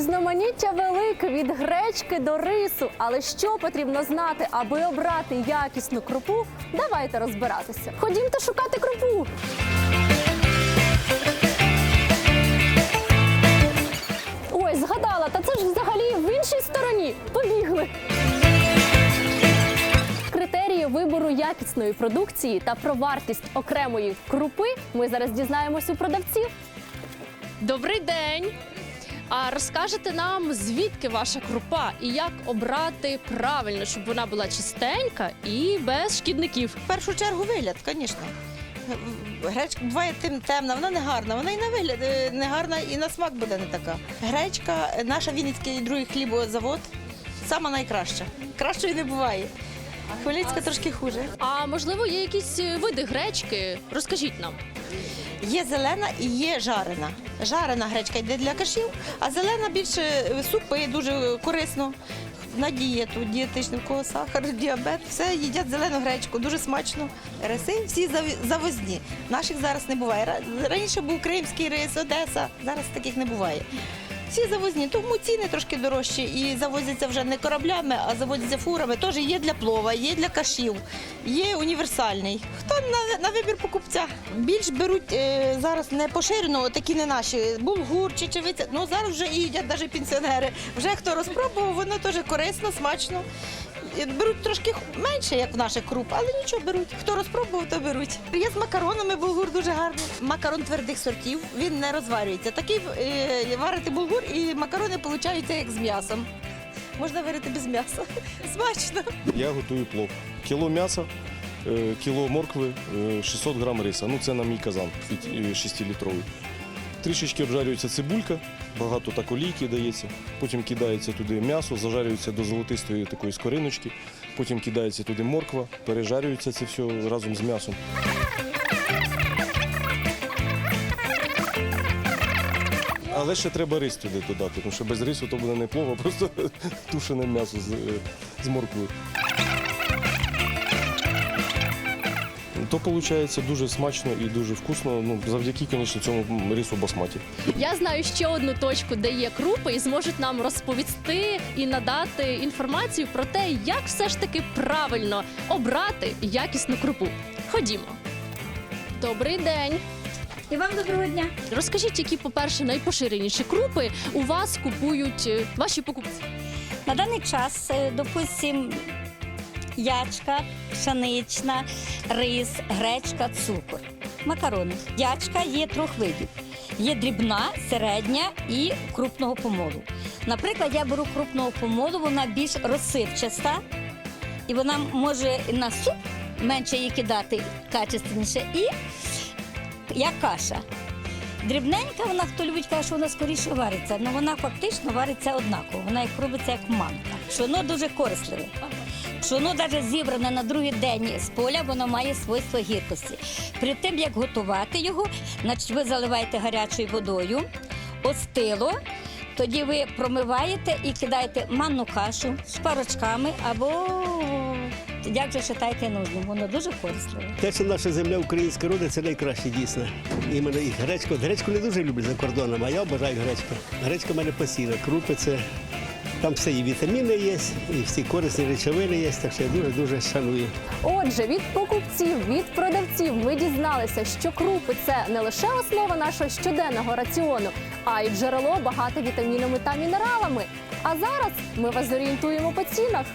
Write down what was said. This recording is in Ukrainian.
Різноманіття велике від гречки до рису. Але що потрібно знати, аби обрати якісну крупу? Давайте розбиратися. Ходімте шукати крупу. Ой, згадала, та це ж взагалі в іншій стороні. Побігли. Критерії вибору якісної продукції та про вартість окремої крупи ми зараз дізнаємось у продавців. Добрий день! А розкажете нам, звідки ваша крупа і як обрати правильно, щоб вона була чистенька і без шкідників? В першу чергу вигляд, звісно. Гречка буває тим темна, вона не гарна. Вона і на вигляд е, не гарна, і на смак буде не така. Гречка, е, наша Вінницький другий хлібозавод, сама найкраща. Кращої не буває. Хмельницька трошки хуже. А можливо, є якісь е, види гречки? Розкажіть нам. Є зелена і є жарена. Жарена гречка йде для кашів, а зелена більше супи, дуже корисно. На дієту, дієтичну, кого сахар, діабет, все їдять зелену гречку, дуже смачно. Риси всі завозні. Наших зараз не буває. Раніше був кримський рис, Одеса, зараз таких не буває. Всі завозні, тому ціни трошки дорожчі і завозяться вже не кораблями, а завозяться фурами. Теж є для плова, є для кашів, є універсальний. Хто на, на вибір покупця? Більш беруть е, зараз не поширено, такі не наші, булгур, чечевиця. Ну зараз вже їдять навіть пенсіонери. Вже хто розпробував, воно теж корисно, смачно. Е, Беруть трошки менше, як в наших круп, але нічого беруть. Хто розпробував, то беруть. Є з макаронами булгур дуже гарний. Макарон твердих сортів, він не розварюється. Такий е, варити булгур і макарони получаються як з м'ясом. Можна варити без м'яса. Смачно. Я готую плов. Кіло м'яса, е, кіло моркви, е, 600 грам риса. Ну це на мій казан 6-літровий. Трішечки обжарюється цибулька, багато так олійки дається. Потім кидається туди м'ясо, зажарюється до золотистої такої скориночки. Потім кидається туди морква, пережарюється це все разом з м'ясом. Але ще треба рис туди додати, тому що без рису то буде не плов, просто тушене м'ясо з, е, з морквою. То виходить дуже смачно і дуже вкусно. Ну, завдяки, звісно, цьому рису басматі. Я знаю ще одну точку, де є крупи, і зможуть нам розповісти і надати інформацію про те, як все ж таки правильно обрати якісну крупу. Ходімо. Добрий день. І вам доброго дня. Розкажіть, які, по-перше, найпоширеніші крупи у вас купують е, ваші покупці. На даний час, е, допустим, ячка, пшенична, рис, гречка, цукор, макарони. Ячка є трьох видів. Є дрібна, середня і крупного помолу. Наприклад, я беру крупного помолу, вона більш розсипчаста, і вона може на суп менше її кидати качественніше, і як каша. Дрібненька, вона хто любить каже, що вона скоріше вариться, але вона фактично вариться однаково. Вона як робиться як манка. Пшоно дуже корисливе. Пшоно навіть зібране на другий день з поля, воно має свойство гіркості. При тим, як готувати його, значить ви заливаєте гарячою водою, остило. Тоді ви промиваєте і кидаєте манну кашу з парочками або як же вважаєте нужним. Воно дуже корисливе. Те, що наша земля українська родина, це найкраще дійсно. Іменно і гречку. Гречку не дуже люблю за кордоном, а я обожаю гречку. Гречка в мене постійна. Крупи це там все і вітаміни є, і всі корисні речовини є, так що я дуже-дуже шаную. Отже, від покупців, від продавців ми дізналися, що крупи це не лише основа нашого щоденного раціону, а й джерело багато вітамінами та мінералами. А зараз ми вас зорієнтуємо по цінах.